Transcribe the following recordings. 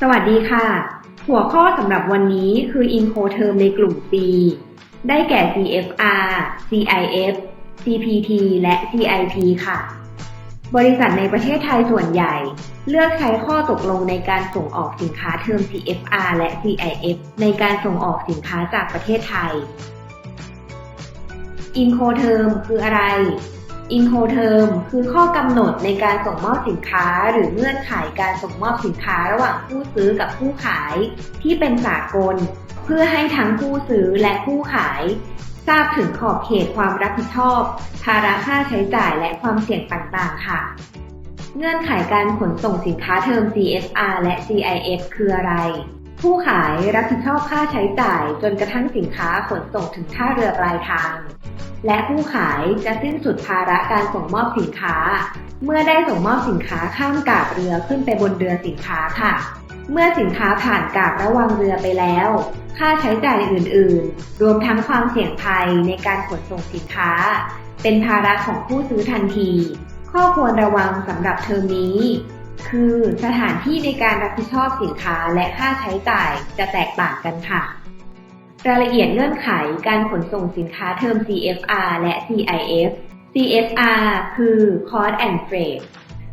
สวัสดีค่ะ หัวข้อสำหรับวันนี้คือ Incoterm ในกลุ่ม C ได้แก่ CFR CIF CPT และ CIP ค่ะ บริษัทในประเทศไทยส่วนใหญ่ เลือกใช้ข้อตกลงในการส่งออกสินค้าเทอม CFR และ CIF ในการส่งออกสินค้าจากประเทศไทย Incoterm คืออะไร Incoterm คือข้อกำหนดในการส่งมอบสินค้า หรือเงื่อนไขการส่งมอบสินค้าระหว่างผู้ซื้อกับผู้ขาย ที่เป็นสากล เพื่อให้ทั้งผู้ซื้อและผู้ขาย ทราบถึงขอบเขตความรับผิดชอบ ภาระค่าใช้จ่ายและความเสี่ยงต่างๆ ค่ะ เงื่อนไขการขนส่งสินค้าเทอม CFR และ CIF คืออะไร ผู้ขายรับผิดชอบค่าใช้จ่ายจนกระทั่งสินค้าขนส่งถึงท่าเรือปลายทาง และผู้ขายจะสิ้นสุดภาระการส่งมอบสินค้า เมื่อได้ส่งมอบสินค้าข้ามกาบเรือขึ้นไปบนเรือสินค้าค่ะ เมื่อสินค้าผ่านกาบระวังเรือไปแล้ว ค่าใช้จ่ายอื่นๆ รวมทั้งความเสี่ยงภัยในการขนส่งสินค้า เป็นภาระของผู้ซื้อทันที ข้อควรระวังสำหรับเทอมนี้ คือสถานที่ในการรับผิดชอบสินค้าและค่าใช้จ่ายจะแตกต่างกันค่ะ รายละเอียดเงื่อนไขการขนส่งสินค้าเทอม CFR และ CIF CFR คือ Cost and Freight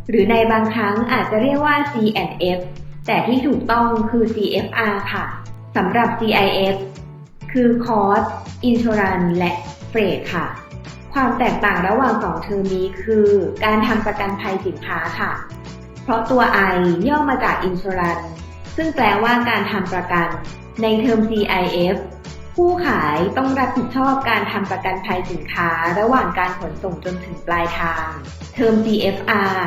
หรือในบางครั้งอาจจะเรียกว่า C&F แต่ที่ถูกต้องคือ CFR ค่ะสำหรับ CIF คือ Cost Insurance และ Freight ค่ะ ความแตกต่างระหว่างสองเทอมนี้คือ การทำประกันภัยสินค้าค่ะ เพราะตัว I ย่อมาจาก Insurance ซึ่งแปลว่าการทำประกัน ในเทอม CIF ผู้ขายต้องรับผิดชอบการทำประกันภัยสินค้าระหว่างการขนส่งจนถึงปลายทาง เทอม CFR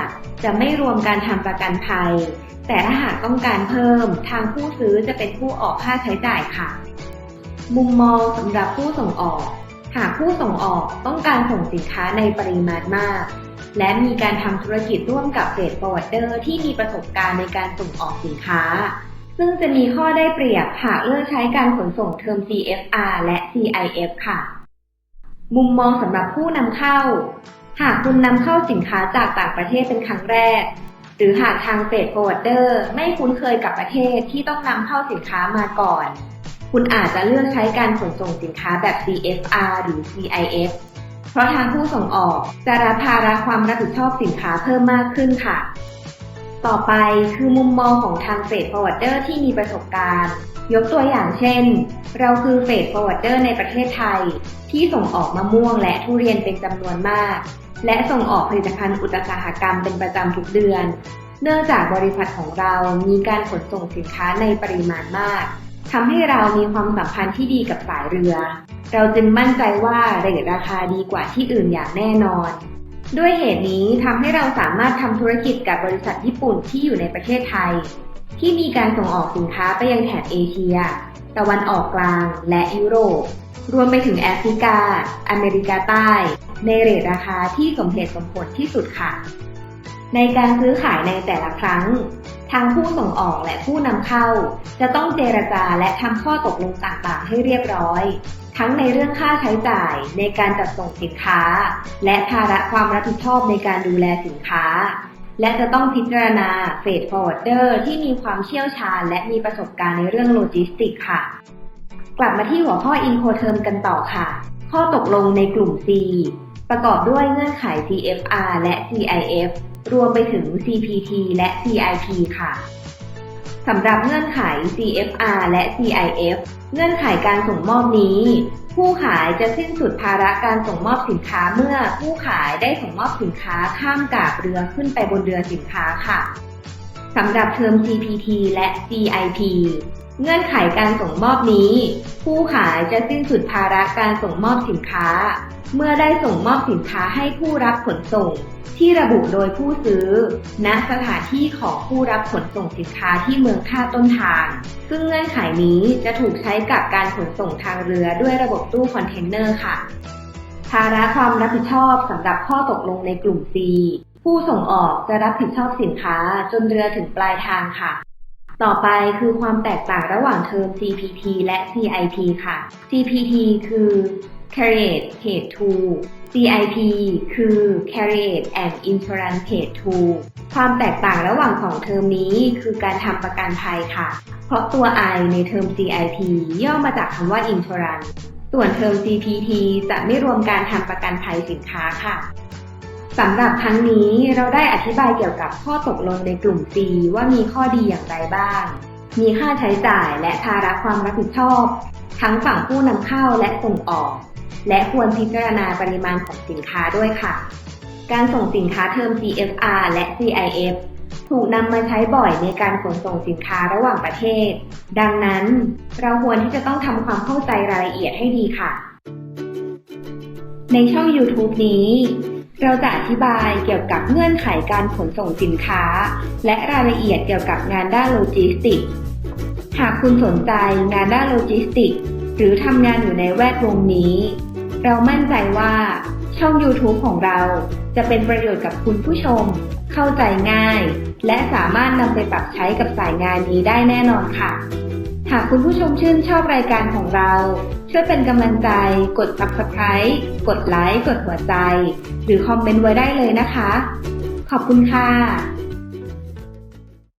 จะไม่รวมการทำประกันภัย แต่ถ้าหากต้องการเพิ่ม ทางผู้ซื้อจะเป็นผู้ออกค่าใช้จ่ายค่ะ มุมมองสำหรับผู้ส่งออก หากผู้ส่งออกต้องการส่งสินค้าในปริมาณมาก และมีการทำธุรกิจร่วมกับเฟรดฟอร์เดอร์ที่มีประสบการณ์ในการส่งออกสินค้า ซึ่งจะมีข้อได้เปรียบหากเลือกใช้การขนส่งเทอม CFR และ CIF ค่ะ มุมมองสำหรับผู้นำเข้า หากคุณนำเข้าสินค้าจากต่างประเทศเป็นครั้งแรก หรือหากทางเฟดฟอร์เดอร์ไม่คุ้นเคยกับประเทศที่ต้องนำเข้าสินค้ามาก่อน คุณอาจจะเลือกใช้การขนส่งสินค้าแบบ CFR หรือ CIF เพราะทางผู้ส่งออกจะรับภาระความรับผิดชอบสินค้าเพิ่มมากขึ้นค่ะ ต่อไปคือมุมมองของทางเฟดฟอร์เดอร์ที่มีประสบการณ์ ยกตัวอย่างเช่น เราคือเฟดฟอร์เดอร์ในประเทศไทย ที่ส่งออกมะม่วงและทุเรียนเป็นจำนวนมาก และส่งออกผลิตภัณฑ์อุตสาหกรรมเป็นประจำทุกเดือน เนื่องจากบริษัทของเรามีการขนส่งสินค้าในปริมาณมาก ทำให้เรามีความสัมพันธ์ที่ดีกับสายเรือ เราจึงมั่นใจว่าเรทราคาดีกว่าที่อื่นอย่างแน่นอน ด้วยเหตุนี้ทำให้เราสามารถทำธุรกิจกับบริษัทญี่ปุ่นที่อยู่ในประเทศไทย ที่มีการส่งออกสินค้าไปยังแถบเอเชีย ตะวันออกกลางและยุโรป รวมไปถึงแอฟริกา อเมริกาใต้ ในเรทราคาที่สมเหตุสมผลที่สุดค่ะ ในการซื้อขายในแต่ละครั้งทางผู้ส่งออกและผู้นำเข้า จะต้องเจรจาและทำข้อตกลงต่างๆ ให้เรียบร้อย ทั้งในเรื่องค่าใช้จ่ายในการจัดส่งสินค้า และภาระความรับผิดชอบในการดูแลสินค้า และจะต้องพิจารณาเฟดฟอร์เดอร์ที่มีความเชี่ยวชาญ และมีประสบการณ์ในเรื่องโลจิสติกค่ะ กลับมาที่หัวข้อ Incoterm กันต่อค่ะ ข้อตกลงในกลุ่ม C ประกอบด้วยเงื่อนไข CFR และ CIF รวมไปถึง CPT และ CIP ค่ะสำหรับเงื่อนไข CFR และ CIF เงื่อนไขการส่งมอบนี้ ผู้ขายจะสิ้นสุดภาระการส่งมอบสินค้าเมื่อผู้ขายได้ส่งมอบสินค้าข้ามกาบเรือขึ้นไปบนเรือสินค้าค่ะสำหรับเทอม CPT และ CIP เงื่อนไขการส่งมอบนี้ ผู้ขายจะสิ้นสุดภาระการส่งมอบสินค้า เมื่อได้ส่งมอบสินค้าให้ผู้รับขนส่ง ที่ระบุโดยผู้ซื้อ ณสถานที่ของผู้รับขนส่งสินค้าที่เมืองท่าต้นทาง ซึ่งเงื่อนไขนี้จะถูกใช้กับการขนส่งทางเรือด้วยระบบตู้คอนเทนเนอร์ค่ะ ภาระความรับผิดชอบสำหรับข้อตกลงในกลุ่ม C ผู้ส่งออกจะรับผิดชอบสินค้าจนเรือถึงปลายทางค่ะ ต่อไปคือความแตกต่างระหว่างเทอม CPT และ CIP ค่ะ CPT คือ Create Page to CIP คือ Create and Insurance Page to ความแตกต่างระหว่างสองเทอมนี้คือการทำประกันภัยค่ะ เพราะตัว I ในเทอม CIP ย่อมาจากคำว่า Insurance ส่วนเทอม CPT จะไม่รวมการทำประกันภัยสินค้าค่ะ สำหรับครั้งนี้เราได้อธิบายเกี่ยวกับข้อตกลงในกลุ่ม C ว่ามีข้อดีอย่างไรบ้าง มีค่าใช้จ่ายและภาระความรับผิดชอบ ทั้งฝั่งผู้นำเข้าและส่งออก และควรพิจารณาปริมาณของสินค้าด้วยค่ะ การส่งสินค้าเทอม CFR และ CIF ถูกนำมาใช้บ่อยในการขนส่งสินค้าระหว่างประเทศ ดังนั้น เราควรที่จะต้องทำความเข้าใจรายละเอียดให้ดีค่ะ ในช่อง YouTube นี้ เราจะอธิบายเกี่ยวกับเงื่อนไขการขนส่งสินค้า และรายละเอียดเกี่ยวกับงานด้านโลจิสติกส์หากคุณสนใจงานด้านโลจิสติกส์หรือทำงานอยู่ในแวดวงนี้ เรามั่นใจว่า ช่อง YouTube ของเราจะเป็นประโยชน์กับคุณผู้ชม เข้าใจง่าย และสามารถนำไปปรับใช้กับสายงานนี้ได้แน่นอนค่ะ หากคุณผู้ชมชื่นชอบรายการของเรา ช่วยเป็นกำลังใจ กด Subscribe กดไลค์ กดหัวใจ หรือคอมเมนต์ไว้ได้เลยนะคะ ขอบคุณค่ะ